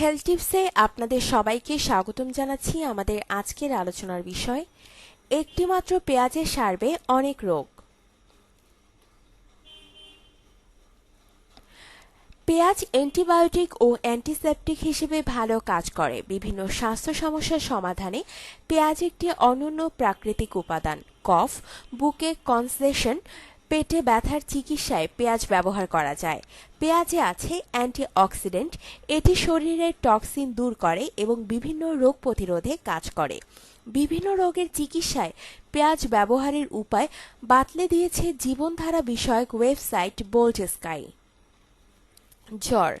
Health টিপসে আপনাদের সবাইকে স্বাগতম জানাচ্ছি আমাদের আজকের আলোচনার বিষয়, একটিমাত্র পেঁয়াজে সারবে অনেক রোগ। পেঁয়াজ অ্যান্টিবায়োটিক ও অ্যান্টিসেপটিক হিসেবে ভালো কাজ করে। বিভিন্ন স্বাস্থ্য সমস্যার সমাধানে পেঁয়াজ একটি অনন্য প্রাকৃতিক উপাদান, কফ, বুকে কনসেশন পেটে ব্যথার চিকিৎসায় পেঁয়াজ ব্যবহার করা যায়। পেঁয়াজে আছে অ্যান্টিঅক্সিডেন্ট। এটি শরীরের টক্সিন দূর করে এবং বিভিন্ন রোগ প্রতিরোধে কাজ করে। বিভিন্ন রোগের চিকিৎসায় পেঁয়াজ ব্যবহারের উপায় বাতলে দিয়েছে জীবনধারা বিষয়ক ওয়েবসাইট বোল্ট স্কাই। জ্বর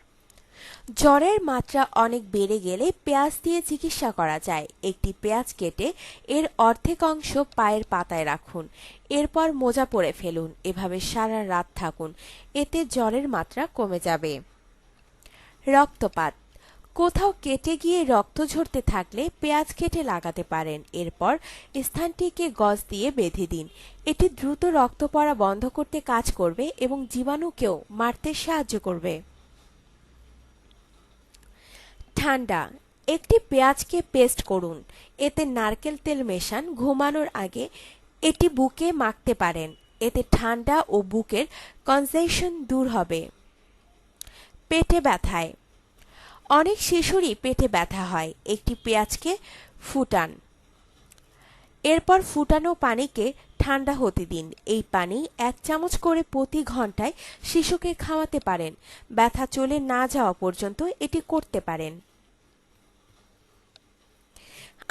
জ্বরের মাত্রা অনেক বেড়ে গেলে পেঁয়াজ দিয়ে চিকিৎসা করা যায়। একটি পেঁয়াজ কেটে এর অর্ধেক অংশ পায়ের পাতায় রাখুন। এরপর মোজা পরে ফেলুন। এভাবে সারা রাত থাকুন। এতে জ্বরের মাত্রা কমে যাবে। রক্তপাত। কোথাও কেটে গিয়ে রক্ত ঝরতে থাকলে পেঁয়াজ কেটে লাগাতে পারেন। এরপর স্থানটিকে গজ দিয়ে বেঁধে দিন। এটি দ্রুত রক্ত পড়া বন্ধ করতে কাজ করবে এবং জীবাণুকেও মারতে সাহায্য করবে। ঠান্ডা একটি পেঁয়াজকে পেস্ট করুন। এতে নারকেল তেল মেশান, ঘুমানোর আগে এটি বুকে মাখতে পারেন। এতে ঠান্ডা ও বুকের কনজেশন দূর হবে। পেটে ব্যথায়। অনেক শিশুরই পেটে ব্যথা হয়। একটি পেঁয়াজকে ফুটান। এরপর ফুটানো পানিকে ঠান্ডা হতে দিন। এই পানি এক চামচ করে প্রতি ঘন্টায় শিশুকে খাওয়াতে পারেন। ব্যথা চলে না যাওয়া পর্যন্ত এটি করতে পারেন।